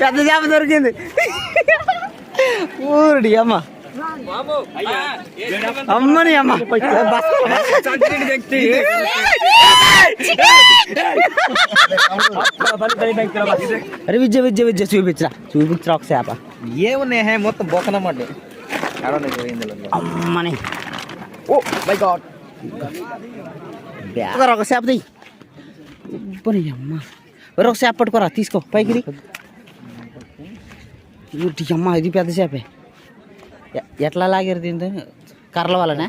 పెద్ద చేప దొరికింది ఊరుడి అమ్మ అమ్మని అమ్మ అరే విద్య విద్య విద్య చూపించరా చూపించరా ఒక చేప ఏమున్నాయి మొత్తం బొక్కనమాట అమ్మని ఓ మై గాడ్ ఒక చేప దిగి ఉబ్బని అమ్మ ఒరే ఒక చేప పట్టుకోరా తీసుకో పైకి అమ్మ ఇది పెద్ద చేపే. ఎట్లా లాగారు దీంతో? కర్రల వల్లనే?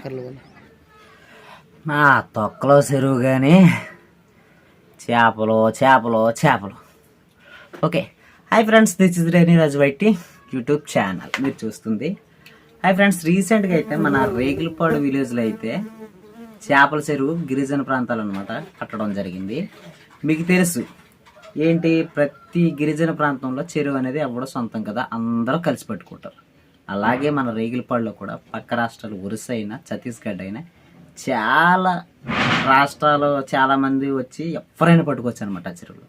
నా తొక్కలో చెరువు కానీ చేపలు చేపలు చేపలు. Okay. Hi friends this is Reni Raju బయటి యూట్యూబ్ ఛానల్ మీరు చూస్తుంది. హాయ్ ఫ్రెండ్స్ రీసెంట్గా అయితే మన రేగులపాడు విలేజ్లో అయితే చేపల చెరువు గిరిజన ప్రాంతాలు అనమాట కట్టడం జరిగింది. మీకు తెలుసు ఏంటి? ప్రతి గిరిజన ప్రాంతంలో చెరువు అనేది ఎవడో సొంతం కదా. అందరూ కలిసి పెట్టుకుంటారు. అలాగే మన రేగిలపాడులో కూడా పక్క రాష్ట్రాలు ఒరిస్సా అయినా ఛత్తీస్గఢ్ అయినా చాలా రాష్ట్రాలు చాలామంది వచ్చి ఎవరైనా పట్టుకోవచ్చు అనమాట ఆ చెరువులో.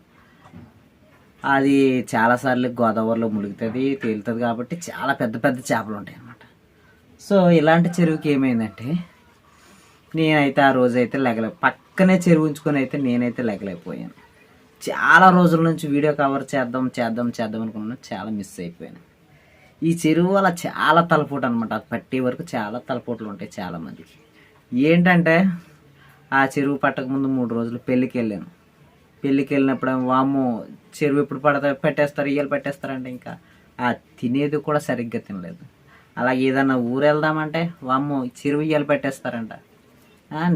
అది చాలాసార్లు గోదావరిలో ములుగుతుంది తేలుతుంది కాబట్టి చాలా పెద్ద పెద్ద చేపలు ఉంటాయి అన్నమాట సో ఇలాంటి చెరువుకి ఏమైందంటే నేనైతే ఆ రోజైతే లెగలే పక్కనే చెరువు ఉంచుకొని అయితే నేనైతే లెగలైపోయాను చాలా రోజుల నుంచి వీడియో కవర్ చేద్దాం చేద్దాం చేద్దాం అనుకున్నాను. చాలా మిస్ అయిపోయాను. ఈ చెరువు వల్ల చాలా తలపోటు అనమాట అది పట్టే వరకు చాలా తలపోట్లు ఉంటాయి చాలామందికి ఏంటంటే ఆ చెరువు పట్టక ముందు మూడు రోజులు పెళ్ళికి వెళ్ళాను. పెళ్ళికి వెళ్ళినప్పుడు వాము చెరువు ఎప్పుడు పడతా పెట్టేస్తారు ఇయ్యలు పెట్టేస్తారంటే ఇంకా. ఆ తినేది కూడా సరిగ్గా తినలేదు. అలాగే ఏదన్నా ఊరు వెళ్దామంటే వాము చెరువు ఇయ్యలు పెట్టేస్తారంట.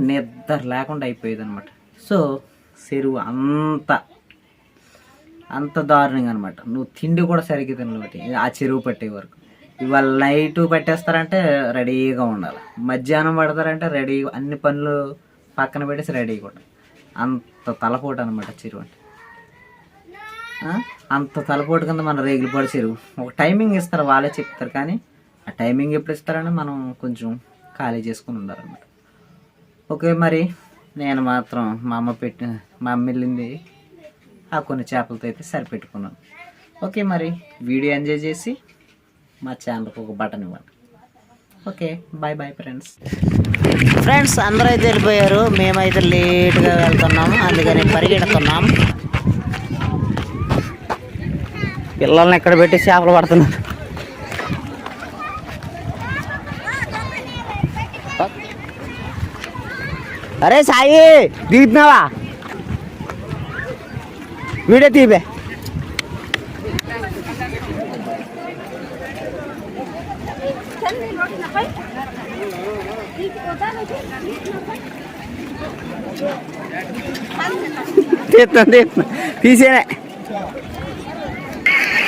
నిద్ర లేకుండా అయిపోయేది అనమాట సో చెరువు అంత అంత దారుణంగా అనమాట నువ్వు తిండి కూడా సరిగ్గా తినలేటి ఆ చెరువు పట్టే వరకు. ఇవాళ నైట్ పెట్టేస్తారంటే రెడీగా ఉండాలి. మధ్యాహ్నం పడతారంటే రెడీ అన్ని పనులు పక్కన పెట్టేసి రెడీగా ఉండాలి అంత తలపోటు అనమాట చెరువు అంటే. అంత తలపోటు కింద మన రేగులపాడు చెరువు. ఒక టైమింగ్ ఇస్తారు వాళ్ళే చెప్తారు. కానీ ఆ టైమింగ్ ఎప్పుడు ఇస్తారని మనం కొంచెం ఖాళీ చేసుకుని ఉండాలన్నమాట. ఓకే మరి నేను మాత్రం మా అమ్మ పెట్టిన మా అమ్మ వెళ్ళింది ఆ కొన్ని చేపలతో అయితే సరిపెట్టుకున్నాను ఓకే మరి వీడియో ఎంజాయ్ చేసి మా ఛానల్కి ఒక బటన్ ఇవ్వండి. Okay bye bye friends friends అందరూ అయితే వెళ్ళిపోయారు. మేమైతే లేట్గా వెళ్తున్నాము అందుకని పరిగెడుతున్నాం. పిల్లల్ని ఎక్కడ పెట్టి చేపలు పడుతున్నారు? అరే సాయి దిగుతున్నావా? వీడియో తీపే. తీస్తాను తీస్తాను తీసేనే.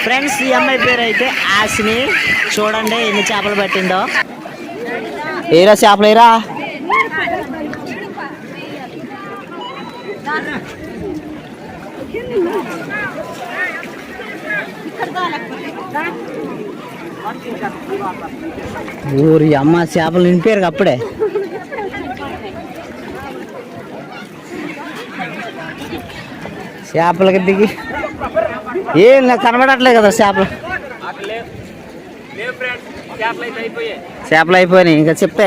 ఫ్రెండ్స్ ఈ అమ్మాయి పేరు అయితే ఆశని. చూడండి ఎన్ని చేపలు పట్టిందో. ఏరా చేపలు ఏరా ఊరి అమ్మ చేపలు నింపారు అప్పుడే. చేపలకి దిగి. ఏం నాకు కనబడట్లేదు కదా చేపలు. చేపలు అయిపోయినాయి ఇంకా చెప్తే.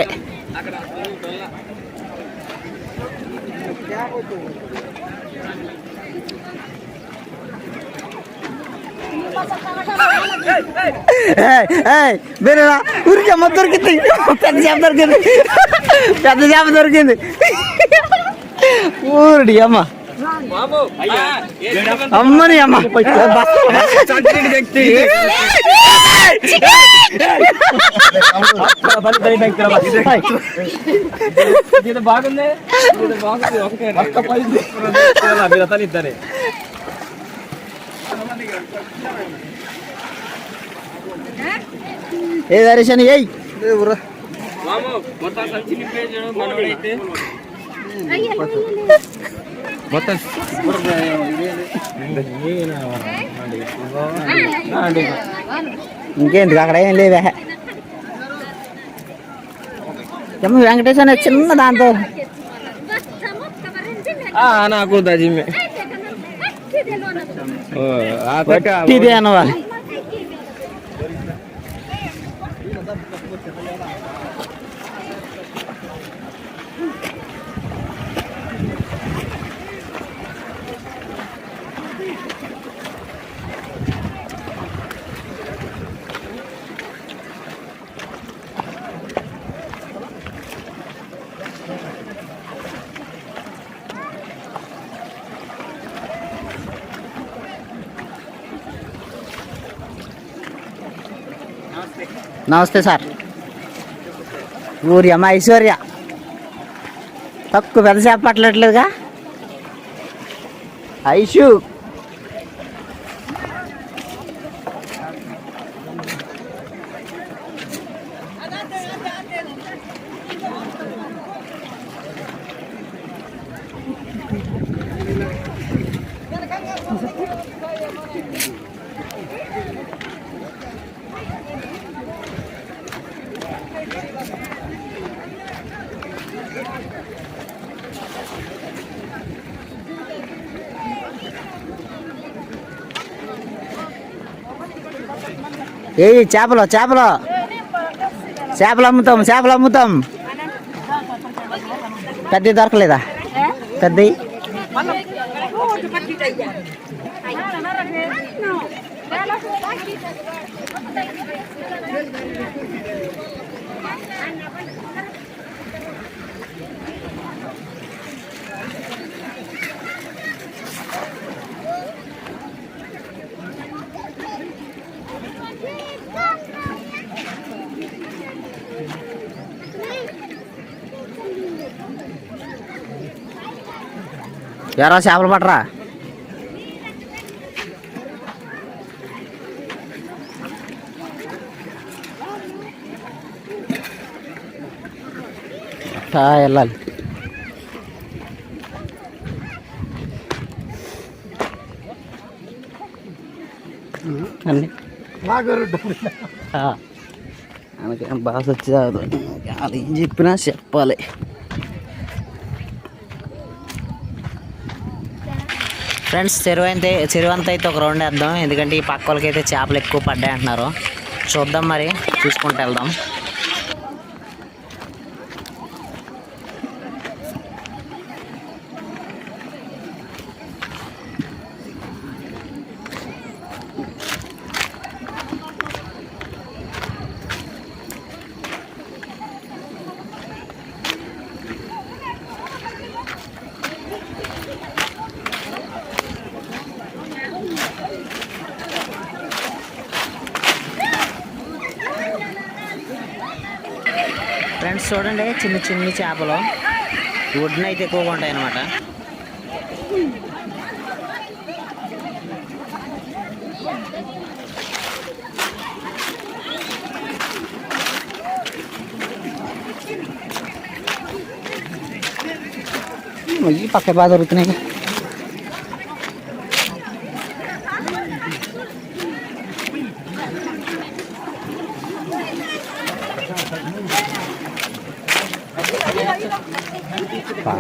వేరేరా ఊరికి అమ్మ దొరికింది. పెద్ద చేప దొరికింది. పెద్ద చేప దొరికింది. ఊరుడి అమ్మ. అమ్మని అమ్మ. బాగుంది. బాగుంది. ఒకటే ఏ దర్శన ఏయ్. మొత్తం ఇంకేంటి అక్కడ ఏం లేవే ఏమో వెంకటేశ్వర అనే చిన్న దాంతో. నాకు దజిమే ఇదే నమస్తే సార్. ఊరి అమ్మ ఐశ్వర్య. తక్కువ పెద్ద చేప పట్టలేట్లేదుగా ఐషు. ఏ చేపలు చేపలు. చేపలు అమ్ముతాం చేపలు అమ్ముతాం. పెద్ద దొరకలేదా? పెద్ద ఎరా చేపలు పట్టరా అట్టా వెళ్ళాలి అన్నీ మనకేం బాగా వచ్చి రాదు వాళ్ళు ఏం చెప్పినా చెప్పాలి ఫ్రెండ్స్ చెరువు అయితే చెరువు అంతా అయితే ఒక రౌండ్ వేద్దాం. ఎందుకంటే ఈ పక్క వాళ్ళకైతే చేపలు ఎక్కువ పడ్డాయి అంటున్నారు. చూద్దాం మరి చూసుకుంటూ వెళ్దాం. ఫ్రెండ్స్ చూడండి చిన్న చిన్న చేపలు. ఒడ్డున అయితే ఎక్కువగా ఉంటాయి అన్నమాట. ఈ పక్క బాగా దొరుకుతున్నాయి. పా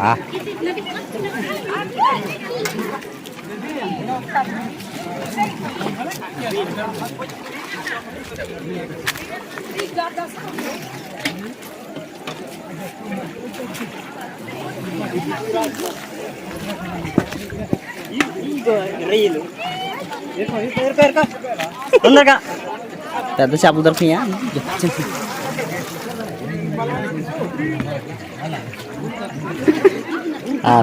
పెద్ద చేపలు దొరికినాయా ఆ,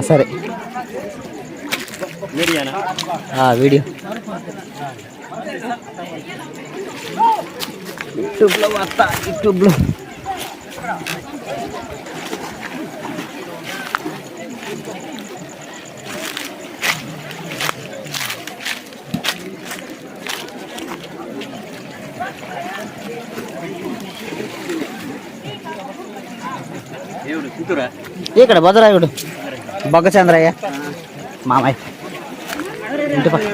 సరే. వీడియో. యూట్యూబ్లో వస్తా యూట్యూబ్లో. ఇక్కడ భద్రాయుడు బొగ్గచంద్రయ్య మామయ్య. ఇంటి పక్క.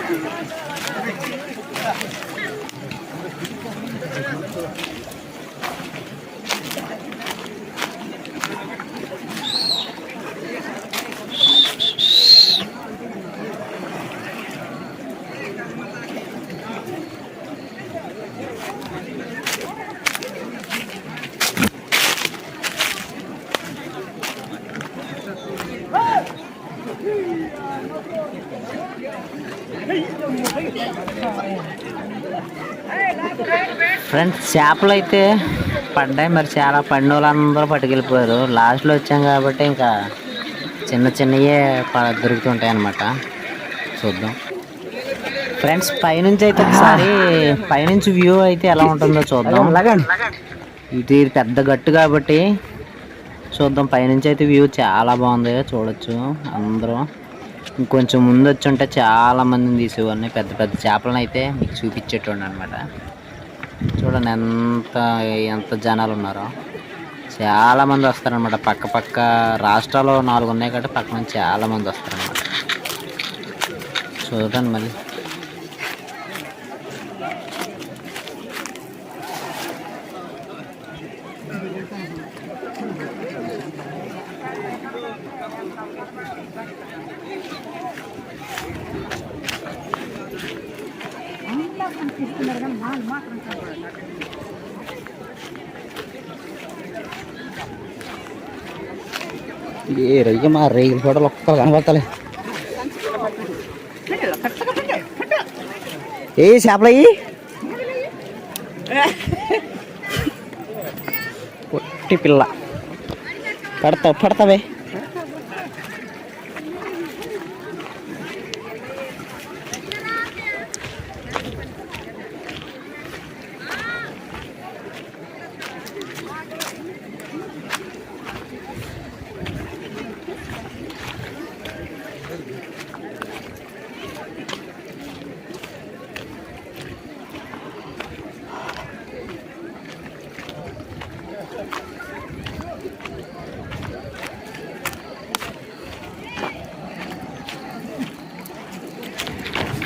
ఫ్రెండ్స్ చేపలు అయితే పడ్డాయి మరి చాలా పడిన వాళ్ళందరూ పట్టుకెళ్ళిపోయారు లాస్ట్లో వచ్చాం కాబట్టి ఇంకా చిన్న చిన్నయే ప- దొరుకుతుంటాయి అన్నమాట చూద్దాం. ఫ్రెండ్స్ పైనుంచి అయితే ఒకసారి పైనుంచి వ్యూ అయితే ఎలా ఉంటుందో చూద్దాం. ఇది పెద్ద గట్టు కాబట్టి చూద్దాం. పైనుంచి అయితే వ్యూ చాలా బాగుంది. చూడొచ్చు అందరూ. ఇంకొంచెం ముందు వచ్చి ఉంటే చాలా మందిని తీసేవాడిని. పెద్ద పెద్ద చేపలను అయితే మీకు చూపించేటోండి అనమాట చూడండి ఎంత ఎంత జనాలు ఉన్నారో చాలా మంది వస్తారనమాట పక్క పక్క రాష్ట్రాలు నాలుగు ఉన్నాయి కాబట్టి పక్క నుంచి చాలా మంది వస్తారనమాట చూడండి మళ్ళీ ఏ రయ్య మా రేగులు కూడా ఒక్కరు కనబడతలే. ఏ చేపలయ్యి? పొట్టి పిల్ల. పడతావు పడతావే.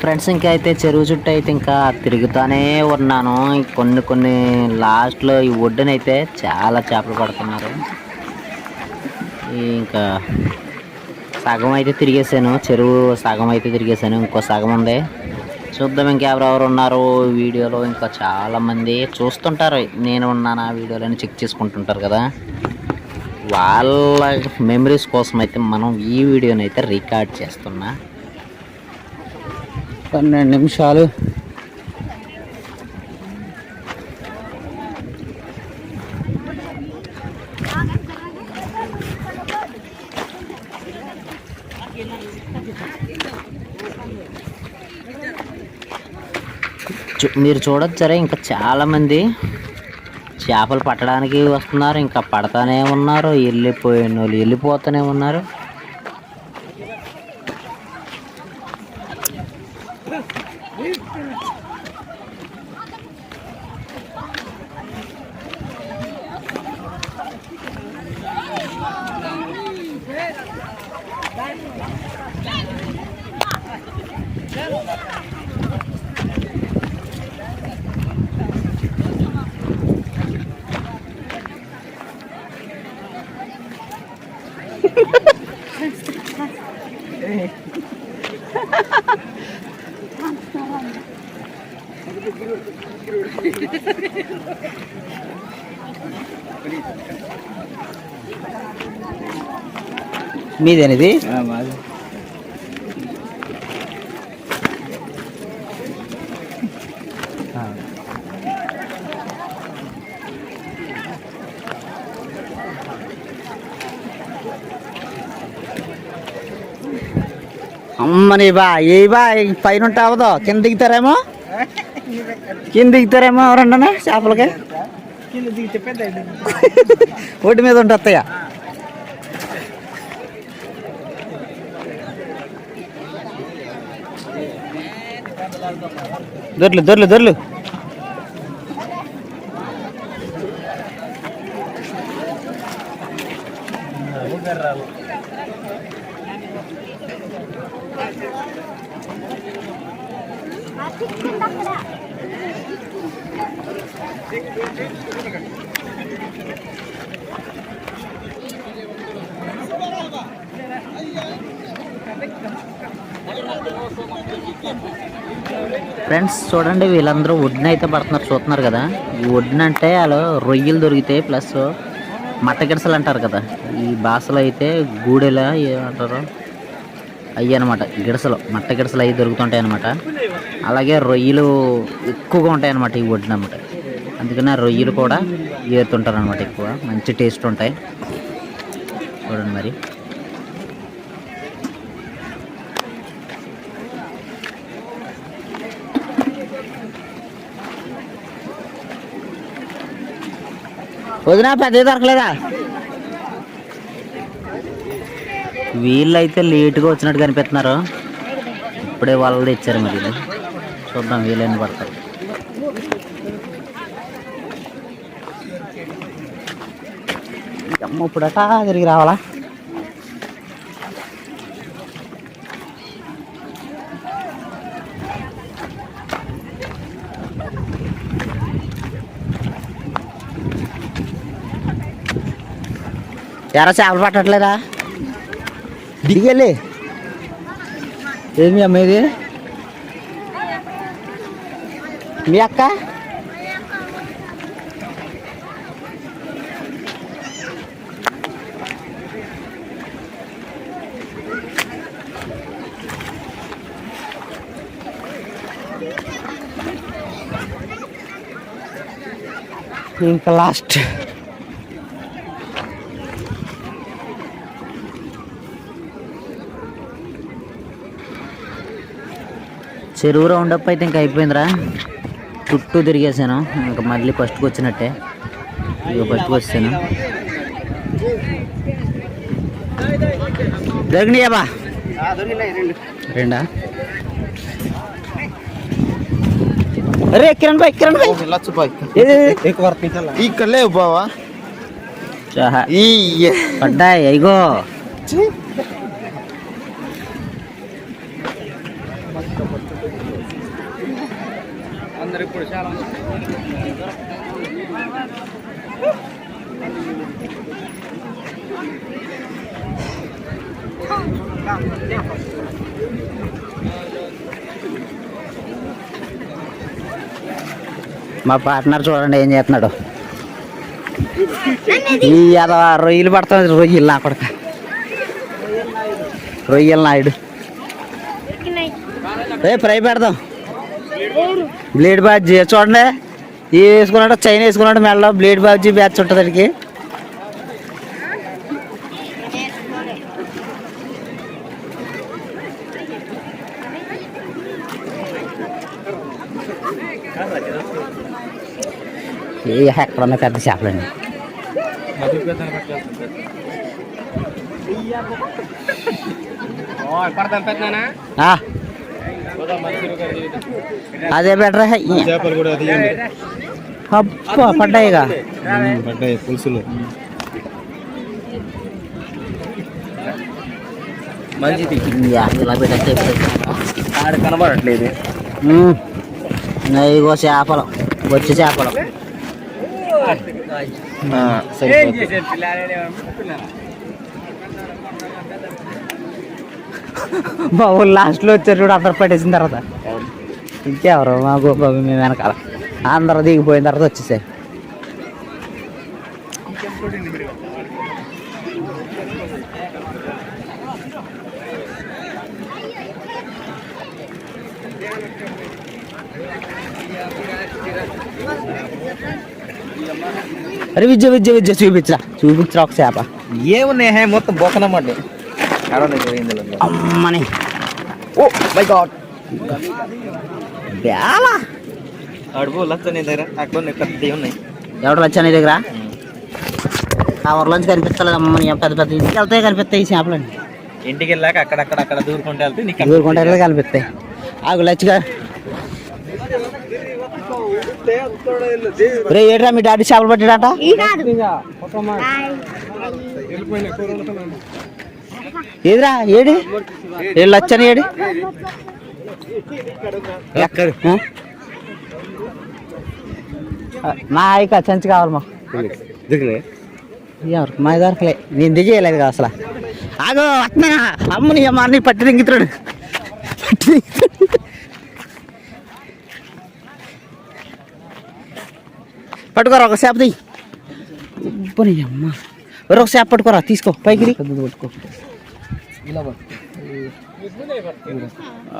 ఫ్రెండ్స్ ఇంకా అయితే చెరువు చుట్టూ అయితే ఇంకా తిరుగుతూనే ఉన్నాను. కొన్ని కొన్ని లాస్ట్లో ఈ ఒడ్డునైతే చాలా చేపలు పడుతున్నారు. ఇంకా సగం అయితే తిరిగేసాను. చెరువు సగం అయితే తిరిగేసాను. ఇంకో సగం ఉంది. చూద్దాం ఇంకెవరెవరు ఉన్నారు వీడియోలో. ఇంకా చాలామంది చూస్తుంటారు. నేను ఉన్నానా ఆ వీడియోలో చెక్ చేసుకుంటుంటారు కదా. వాళ్ళ మెమరీస్ కోసం అయితే మనం ఈ వీడియోని అయితే రికార్డ్ చేస్తున్నా. పన్నెండు నిమిషాలు. చూ- మీరు చూడొచ్చు సరే ఇంకా చాలామంది చేపలు పట్టడానికి వస్తున్నారు. ఇంకా పడతానే ఉన్నారు. వెళ్ళిపోయిన వాళ్ళు వెళ్ళిపోతూనే ఉన్నారు. మీదేనిది? అమ్మని బా ఏ బా పైన అవదో కింద దిగుతారేమో కింద దిగుతారేమో ఎవరన్నా? చేపలకి? ఒడ్డు మీద ఉంటే దొర్లు దొర్లు దొర్లు. దొర్లు ఫ్రెండ్స్ చూడండి వీళ్ళందరూ వుడ్ని అయితే పడుతున్నారు చూస్తున్నారు కదా. ఈ వుడ్ని అంటే వాళ్ళు రొయ్యలు దొరుకుతాయి ప్లస్ మట్టగిడసలు అంటారు కదా. ఈ భాషలో అయితే గూడెలా ఏమంటారు అయ్యి అనమాట గిడసలు మట్ట గిడసలు అవి దొరుకుతుంటాయి అనమాట అలాగే రొయ్యలు ఎక్కువగా ఉంటాయి అన్నమాట ఈ ఒడ్డున అన్నమాట. అందుకనే రొయ్యలు కూడా ఏరుతుంటారు అనమాట ఎక్కువ మంచి టేస్ట్ ఉంటాయి. చూడండి మరి. వదినా పెద్ద దొరకలేదా? వీళ్ళైతే లేటుగా వచ్చినట్టు కనిపిస్తున్నారు. ఇప్పుడే వాళ్ళు తెచ్చారు మరి చూద్దాం వీళ్ళని పడతారు. అమ్మ ఇప్పుడట తిరిగి రావాలా? ఎరా చేపలు పట్టట్లేదా దిగెళ్ళి ఏమి అమ్మ ఇది మీ అక్క ఇంకా లాస్ట్ చెరువు రౌండ్ అప్ అయితే ఇంకా అయిపోయిందిరా. చుట్టూ తిరిగేసాను. ఇంకా మళ్ళీ ఫస్ట్కి వచ్చినట్టే. ఇక ఫస్ట్కి వచ్చాను దొరికినాయా బా రెండా. అరే కిరణ్ బాయ్ కిరణ్ బాయ్? ఇక్కడ లేవు బావా. ఈ పడ్డాయి అయ్యో అందరు ఇప్పుడు చాలా మా పార్ట్నర్ చూడండి ఏం చేస్తున్నాడు. ఈ అదో రొయ్యలు పడుతుంది రొయ్యలు నా కొడక. రొయ్యలు నాయుడు. ఏ ఫ్రై పెడదాం. బ్లేడ్ బాజీ చూడండి. ఈ వేసుకున్నాడు చైన్ వేసుకున్నాడు మెల్ల బ్లేడ్ బాజీ బ్యాచ్ ఉంటుంది దానికి ఏ పెద్ద చేపలండి పడతాను ఆ, అదే బెటర్ చేపలు కూడా అబ్బా పడ్డాయిగా. పడ్డాయి పులుసులు. మంచిది ఇలా ఆడ కనబడట్లేదు. ఇగో చేపలు వచ్చి చేపలు. బాబు లాస్ట్లో వచ్చారు చూడు అందరు పట్టేసిన తర్వాత. ఇంకెవరు మా బాబు మేము వెనకాల. అందరు దిగిపోయిన తర్వాత వచ్చేసే అరే విద్య విద్య విద్య చూపించరా. చూపించరా ఒక చేప. ఏమున్నాయి మొత్తం బొక్కనమ్మండి అమ్మని ఓ మై గాడ్ బేలా అడుగు లచ్చ నీ దగ్గర అక్కడ ఉన్నాయి ఎవడు వచ్చా నీ దగ్గర కవర్లోంచి కనిపించలేదు అమ్మని పెద్ద పెద్ద ఇంటికి వెళ్తాయి కనిపిస్తాయి ఈ చేపలండి ఇంటికి వెళ్ళాక అక్కడక్కడ అక్కడ దూరుకుంటే వెళ్తే నీకు దూరుకుంటే వెళ్ళి కనిపిస్తాయి ఆగు లచ్చిగా రే ఏట్రా మీ డాడీ చేపలు పట్టాడట ఏదిరా ఏడి? ఏడు లచ్చని ఏడి? ఆ? నా ఇక చంచి కావాలి మాకు. మా దొరకలే. నేను దిగేయలేదు కదా అసలు. ఆగో అట్నా అమ్మని అమ్మ అన్ని పట్టి దింగుతాడు పట్టి. పట్టుకోరా ఒక దిగి అమ్మ. ఎవరో ఒక చేప పట్టుకోరా తీసుకో పైకి. పట్టుకో.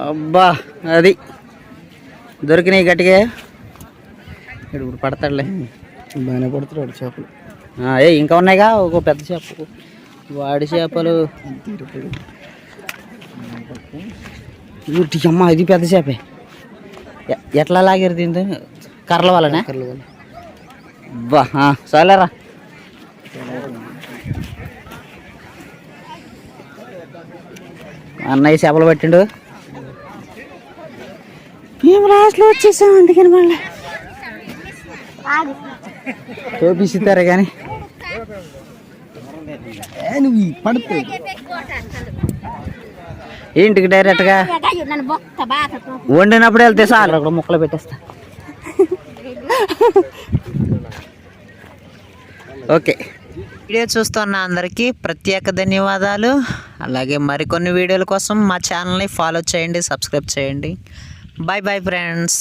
అబ్బా అది. దొరికినాయి గట్టిగా. ఇప్పుడు పడతాడులే. బాగానే పడుతున్నాడు చేపలు. ఏ ఇంకా ఉన్నాయిగా? ఒక పెద్ద చేప. వాడి చేపలు. అమ్మ ఇది పెద్ద చేపే. ఎట్లా లాగారు దీంతో? కర్రల వల్లనే? బా చాలేరా అన్నయ్య చేపలు పట్టిండు. మేము లాస్ట్లో వచ్చేసాం అందుకని మళ్ళీ. తోపిస్తారు కానీ నువ్వు పడుతుంది ఇంటికి డైరెక్ట్గా వండినప్పుడు వెళ్తే చాలు. అక్కడ ముక్కలు పెట్టేస్తా. ఓకే. వీడియో చూస్తున్న అందరికీ ప్రత్యేక ధన్యవాదాలు. అలాగే మరికొన్ని వీడియోల కోసం మా ఛానల్ని ఫాలో చేయండి సబ్స్క్రైబ్ చేయండి. Bye bye friends.